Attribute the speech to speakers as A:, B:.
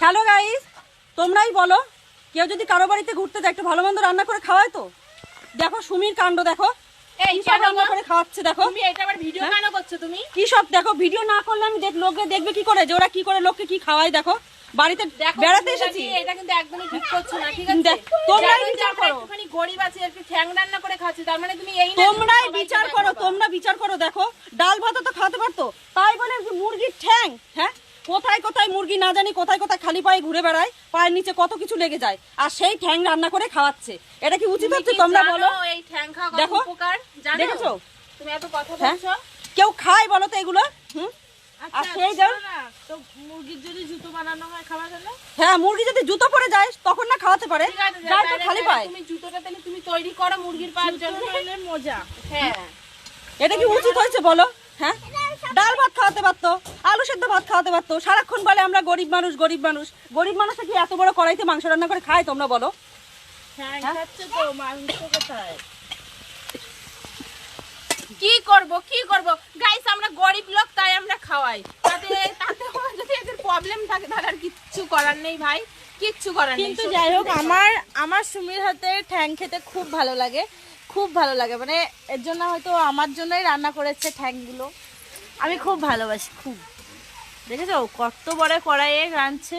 A: Hello guys তোমরাই বলো কেউ যদি কারও বাড়িতে ঘুরতে যায় একটু ভালো মন্দ রান্না করে খাওয়ায় তো? দেখো সুমির কাণ্ড দেখো। খাওয়াচ্ছে দেখো।
B: তুমি এটা আবার ভিডিও
A: হ্যাঁ?
B: কেন করছ তুমি?
A: কি সব দেখো ভিডিও না করলে আমি দেখ লোকে দেখবে কি করে? যে ওরা কি করে লোককে কি খাওয়ায় দেখো। বাড়িতে বেড়াতে এসেছি।
B: এটা কিন্তু একদমই ঠিক করছ না ঠিক আছে?
A: তোমরাই বিচার করো।
B: একটুখানি গরিব আছি একটু ঠ্যাং রান্না করে খাচ্ছি তার মানে তুমি এই
A: তোমরাই বিচার করো তোমরা বিচার করো দেখো। ডাল ভাত তো খাওয়াতে পারতো। তাই বলে মুরগির ঠ্যাং হ্যাঁ? কোথায় কোথায় মুরগি না জানি কোথায় কোথায় খালি পায়ে ঘুরে বেড়ায় পায়ের নিচে কত কিছু লেগে যায় আর সেই ঠ্যাং রান্না করে খাওয়াচ্ছে। এটা কি উচিত হচ্ছে তোমরা বলো?
B: এই ঠ্যাং খাওয়া
A: দেখো, দেখেছ?
B: তুমি এত কথা
A: হ্যাঁ?
B: বলছো?
A: কেউ খায় বলো তো এগুলো? হুম? আর সেই যাও
B: তো মুরগির যদি জুতো বানানো হয়
A: হ্যাঁ মুরগি যদি জুতো পরে যায় তখন না খাওয়াতে পারে।
B: ঠিক
A: তো খালি পায়।
B: তুমি জুতোটা তাহলে তুমি তৈরি করো মুরগির পায়ের জন্য। মজা। হ্যাঁ।
A: এটা কি উচিত হয়েছে বলো? হ্যাঁ? ডাল ভাত খাওয়াতে পারতো আলু সেদ্ধ ভাত খাওয়াতে পারতো। সারাক্ষণ বলে আমরা গরিব মানুষ গরিব মানুষ। গরিব মানুষটা কি এত বড় কড়াইতে মাংস রান্না করে খায় তোমরা বলো?
B: হ্যাঁ কোথায়? কি করব কি করব? গাইস আমরা গরিব লোক তাই আমরা খাওয়াই। তাতে তাতে যদি এদের প্রবলেম থাকে তাহলে আর কিচ্ছু করার নেই ভাই। কিচ্ছু করার নেই
C: কিন্তু যাই হোক আমার আমার সুমির হাতে ঠ্যাং খেতে খুব ভালো লাগে। খুব ভালো লাগে। মানে এর জন্য হয়তো আমার জন্যই রান্না করেছে ঠ্যাংগুলো। আমি খুব ভালোবাসি খুব। দেখেছ? কত বড় কড়াইয়ে রাঁধছে।